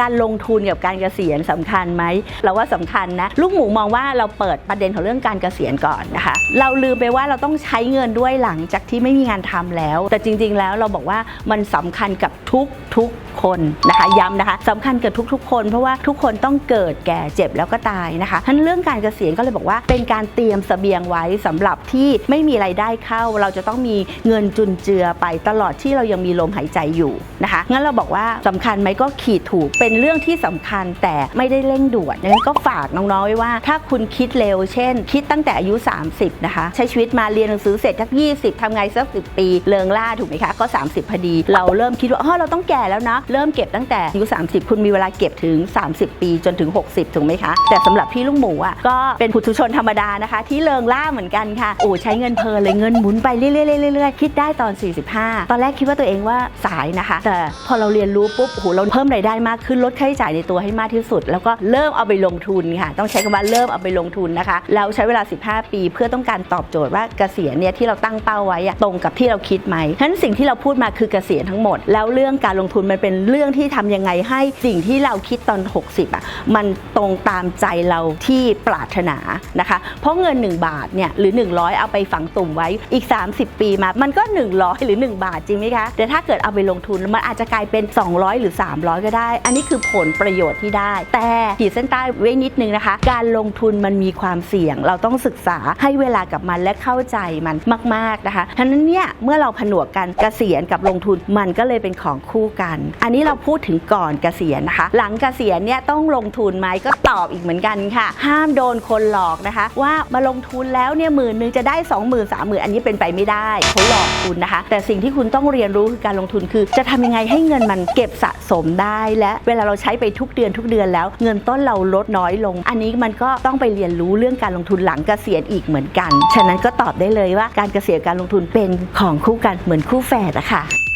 การลงทุนกับการเกษียณสำคัญไหมเราว่าสำคัญนะ ลูกหมูมองว่าเราเปิดประเด็นของเรื่องการเกษียณก่อนนะคะ เราลืมไปว่าเราต้องใช้เงินด้วยหลังจากที่ไม่มีงานทำแล้ว แต่จริง ๆ แล้วเราบอกว่ามันสำคัญกับทุกทุกๆคนนะคะย้ำนะคะสำคัญกับทุกๆ คน เพราะว่าทุกคนต้องเกิดแก่เจ็บแล้วก็ตายนะคะทั้นเรื่องการเกษียณก็เลยบอกว่า เป็นการเตรียมเสบียงไว้สำหรับที่ไม่มีไรายได้เข้า เราจะต้องมีเงินจุนเจือไปตลอดที่เรายังมีลมหายใจอยู่นะคะงั้นเราบอกว่าสำคัญไหมก็ขีดถูกเป็นเรื่องที่สำคัญแต่ไม่ได้เร่งด่วนงนั้นก็ฝากน้องๆไว้ว่า ถ้าคุณคิดเร็วเช่น คิดตั้งแต่อายุ 30 นะคะ ใช้ชีวิตมาเรียนหนังสือเสร็จทัก 20ทำไงสักสิปี เลิงล่าถูกไหมคะ ก็ 30 พอดี เราเริ่มคิดว่าอ๋อเราต้องแก่แล้วนะ เริ่มเก็บตั้งแต่อายุ 30 คุณมีเวลาเก็บถึง 30 ปีจนถึง 60 ถูกไหมคะ แต่สำหรับพี่ลุงหมูอะก็เป็นผู้ทุชนธรรมดานะคะ ที่เลิงล่าเหมือนกันค่ะโอ้ใช้เงินเพลินเลยเงินหมุนไปเรื่อยๆเรื่อยๆคิดได้ตอน 45 ตอนแรกคิดว่าตัวเองว่าสายนะคะ แต่พอเราเรียนรู้ปุ๊บโอ้โหเราเพิ่มรายได้มากขึ้นลดค่าใช้จ่ายในตัวให้มากที่สุด แล้วก็เริ่มเอาไปลงทุนค่ะต้องใช้คำว่าเริ่มเอาไปลงทุนนะคะแล้วใช้เวลา 15 ปีเพื่อต้องการตอบโจทย์ว่าเกษียณเนี่ยที่เราตั้งเป้าไว้อะตรงกับที่เราคิดไหมฉะนั้นสิ่งที่เราพูดมาคือเกษียณทั้งหมด แล้วเรื่องการลงทุนมันเป็นเรื่องที่ทำยังไงให้สิ่งที่เราคิดตอน 60อะมันตรงตามใจเราที่ปรารถนานะคะ เพราะเงิน 1 บาทเนี่ยหรือ 100 เอาไปฝังตุ่มไว้อีก 30 ปีมา มันก็ 100 หรือ 1 บาทจริงไหมคะแต่ถ้าเกิดเอาไปลงทุนมันอาจจะกลายเป็น 200 หรือ 300 ก็ได้อันนี้คือผลประโยชน์ที่ได้ แต่ขีดเส้นใต้ไว้นิดนึงนะคะ การลงทุนมันมีความเสี่ยง เราต้องศึกษาให้เวลากับมันและเข้าใจมันมาก ๆนะคะฉะนั้นเนี่ยเมื่อเราผนวกกันเกษียณกับลงทุนมันก็เลยเป็นของคู่กัน อันนี้เราพูดถึงก่อนเกษียณนะคะ หลังเกษียณเนี่ยต้องลงทุนไหมก็ตอบอีกเหมือนกันค่ะ ห้ามโดนคนหลอกนะคะ ว่ามาลงทุนแล้วเนี่ยหมื่นหนึ่งจะได้ 2 0 0 0 0 3 0 0 0 อันนี้เป็นไปไม่ได้เขาหลอกคุณนะคะ แต่สิ่งที่คุณต้องเรียนรู้คือการลงทุนคือ จะทำยังไงให้เงินมันเก็บสะสมได้และเวลาเราใช้ไปทุกเดือนทุกเดือนแล้ว เงินต้นเราลดน้อยลง อันนี้มันก็ต้องไปเรียนรู้เรื่องการลงทุนหลังเกษียณอีกเหมือนกัน ฉะนั้นก็ตอบได้เลยว่าการเกษียณการลงทุนเป็นของคู่กันเหมือนคู่แฝดอะค่ะ